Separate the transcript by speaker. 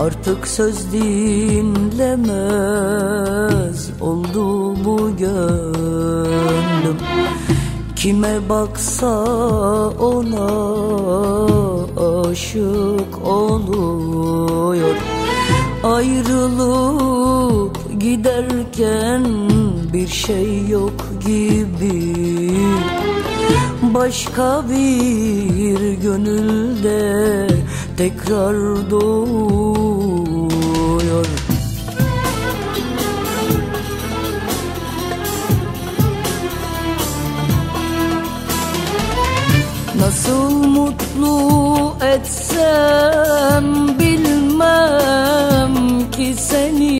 Speaker 1: Artık söz dinlemez oldu bu gönlüm. Kime baksa ona aşık oluyor. Ayrılıp giderken bir şey yok gibi. Başka bir gönülde tekrar doğuyor Nasıl mutlu etsem bilmem ki seni